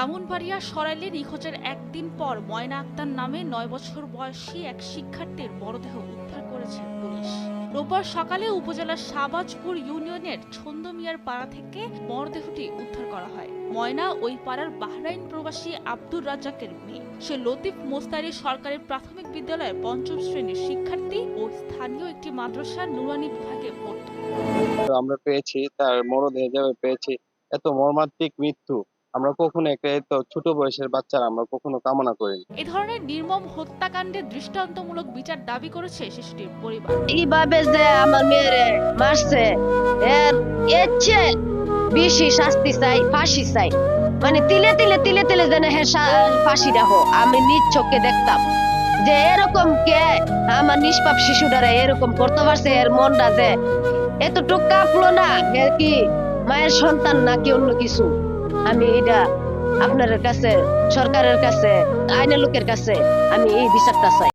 ব্রাহ্মণবাড়িয়া সরাইলে নিখোঁজের একদিন পর ময়না আক্তার নামে নয় বছর বয়সী এক শিক্ষার্থীর মরদেহ উদ্ধার করেছে পুলিশ। রোববার সকালে উপজেলার শাহবাজপুর ইউনিয়নের ছন্দমিয়ার পাড়া থেকে মরদেহটি উদ্ধার করা হয়। ময়না ওই পাড়ার বাহরাইন প্রবাসী আব্দুর রাজ্জাকের মেয়ে। সে লতিফ মোস্তারি সরকারি প্রাথমিক বিদ্যালয়ের পঞ্চম শ্রেণির শিক্ষার্থী ও স্থানীয় একটি মাদ্রাসার নুরানি বিভাগে পড়ত। আমরা পেয়েছি, তার মরদেহ হিসেবে পেয়েছি, এত মর্মান্তিক মৃত্যু। আমরা কখনো একটা এত ছোট বয়সের বাচ্চারা আমরা কখনো কামনা করিনি এ ধরনের নির্মম হত্যাকাণ্ডের দৃষ্টান্তমূলক বিচার দাবি করেছে শিশুটির পরিবার। এইভাবে যে আমার মেয়েরে মারছে এর এর চেয়ে বেশি শাস্তি চাই ফাঁসি চাই। মানে তিলে তিলে তিলে তিলে যেন হে সা- ফাঁসিটা হোক আমি নিজ চোখে দেখতাম যে এরকম কে আমার নিষ্পাপ শিশুটারা এরকম করতে পারছে এর মনটা যে এতটুক কাঁপলো না কি মায়ের সন্তান নাকি অন্য কিছু? আমি এটা আপনার কাছে সরকারের কাছে আইনের লোকের কাছে আমি এই বিচারটা চাই।